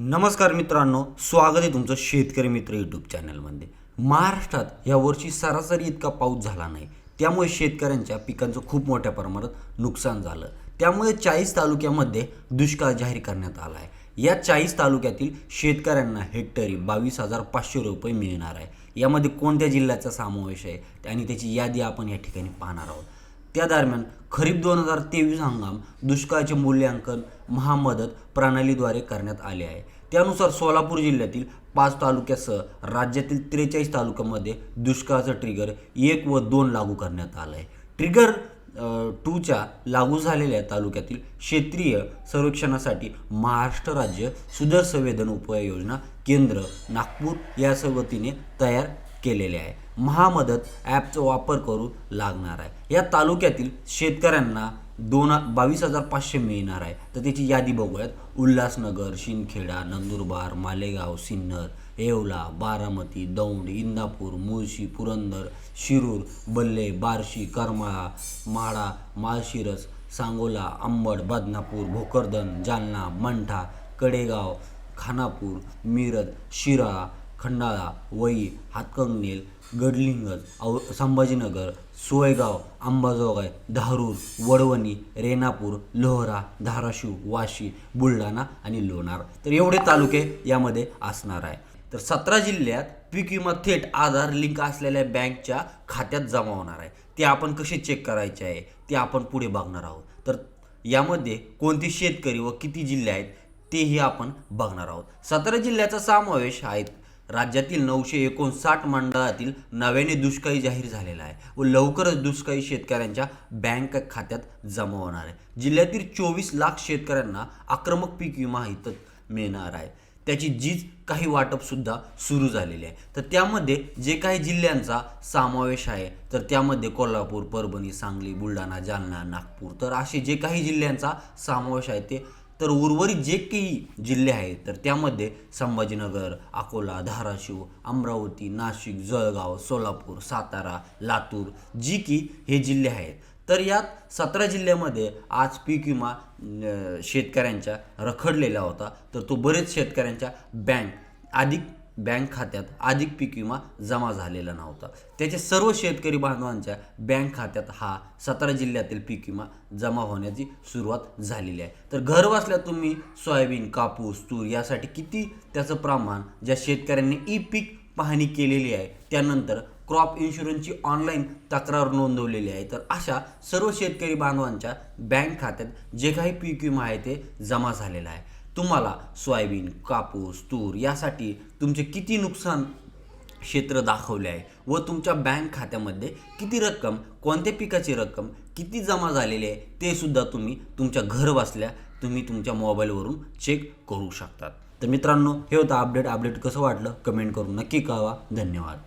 नमस्कार मित्रांनो स्वागत आहे तुमचं शेतकरी मित्र यूट्यूब चॅनलमध्ये महाराष्ट्रात यावर्षी सरासरी इतका पाऊस झाला नाही. त्यामुळे शेतकऱ्यांच्या पिकांचं खूप मोठ्या प्रमाणात नुकसान झालं. त्यामुळे चाळीस तालुक्यामध्ये दुष्काळ जाहीर करण्यात आला आहे या चाळीस तालुक्यातील शेतकऱ्यांना हेक्टरी बावीस हजार पाचशे रुपये मिळणार आहे. यामध्ये कोणत्या जिल्ह्याचा समावेश आहे? आणि त्याची यादी आपण या ठिकाणी पाहणार आहोत. त्या दरम्यान खरीप दोन हजार तेवीस हंगाम दुष्काळाचे मूल्यांकन महामदत प्रणालीद्वारे करण्यात आले आहे. त्यानुसार सोलापूर जिल्ह्यातील पाच तालुक्यासह राज्यातील त्रेचाळीस तालुक्यामध्ये दुष्काळाचं ट्रिगर एक व दोन लागू करण्यात आलं आहे ट्रिगर टूच्या लागू झालेल्या तालुक्यातील क्षेत्रीय सर्वेक्षणासाठी महाराष्ट्र राज्य सुदर संवेदन उपाययोजना केंद्र नागपूर या वतीने तयार केलेले आहे. महामदत ॲपचा वापर करू लागणार आहे. या तालुक्यातील शेतकऱ्यांना दोन बावीस हजार पाचशे मिळणार आहे. तर त्याची यादी बघूयात. उल्हासनगर शिंदखेडा नंदुरबार मालेगाव सिन्नर येवला बारामती दौंड इंदापूर मुळशी पुरंदर शिरूर बल्ले बार्शी करमाळा माळा माळशिरस सांगोला अंबड बदनापूर भोकरदन जालना मंठा कडेगाव खानापूर मिरज शिराळा खंडाळा वई हातकंगनेल गडलिंगज औ संभाजीनगर सोयगाव अंबाजोगाई धारूर वडवणी रेणापूर लोहरा धाराशिव वाशी बुलढाणा आणि लोणार. तर एवढे तालुके यामध्ये असणार आहे. तर सतरा जिल्ह्यात पीक विमा थेट आधार लिंक असलेल्या बँकच्या खात्यात जमा होणार आहे. ते आपण कसे चेक करायचे आहे ते आपण पुढे बघणार आहोत. तर यामध्ये कोणते शेतकरी व किती जिल्हे आहेत तेही आपण बघणार आहोत. सतरा जिल्ह्याचा समावेश आहेत राज्यातील नऊशे एकोणसाठ मंडळातील नव्याने दुष्काळी जाहीर झालेला आहे व लवकरच दुष्काळी शेतकऱ्यांच्या बँक खात्यात जमा होणार आहे. जिल्ह्यातील चोवीस लाख शेतकऱ्यांना आक्रमक पीक विमा हितत मिळणार आहे. त्याची जीज काही वाटपसुद्धा सुरू झालेली आहे. तर त्यामध्ये जे काही जिल्ह्यांचा समावेश आहे तर त्यामध्ये कोल्हापूर परभणी सांगली बुलढाणा जालना नागपूर तर असे जे काही जिल्ह्यांचा समावेश आहे ते तर उर्वरित जे काही जिल्हे आहेत तर त्यामध्ये संभाजीनगर अकोला धाराशिव अमरावती नाशिक जळगाव सोलापूर सातारा लातूर जी की हे जिल्हे आहेत. तर यात सतरा जिल्ह्यामध्ये आज पीक विमा शेतकऱ्यांच्या रखडलेला होता. तर तो बरेच शेतकऱ्यांच्या बँक अधिक बँक खात्यात अधिक पीक विमा जमा झालेला नव्हता. त्याचे सर्व शेतकरी बांधवांच्या बँक खात्यात हा सतरा जिल्ह्यातील पीक विमा जमा होण्याची सुरुवात झालेली आहे. तर घर बसल्या तुम्ही सोयाबीन कापूस तूर यासाठी किती त्याचं प्रमाण ज्या शेतकऱ्यांनी ई पीक पाहणी केलेली आहे त्यानंतर क्रॉप इन्शुरन्सची ऑनलाईन तक्रार नोंदवलेली आहे. तर अशा सर्व शेतकरी बांधवांच्या बँक खात्यात जे काही पीक विमा आहे ते जमा झालेला आहे. तुम्हाला सोयाबीन कापूस तूर यासाठी तुमचे किती नुकसान क्षेत्र दाखवले आहे व तुमच्या बँक खात्यामध्ये किती रक्कम कोणत्या पिकाची रक्कम किती जमा झालेली आहे ते सुद्धा तुम्ही तुमच्या घर बसल्या तुम्ही तुमच्या मोबाईलवरून चेक करू शकतात. तर मित्रांनो हे होतं अपडेट अपडेट कसं वाटलं? कमेंट करून नक्की कळवा. धन्यवाद.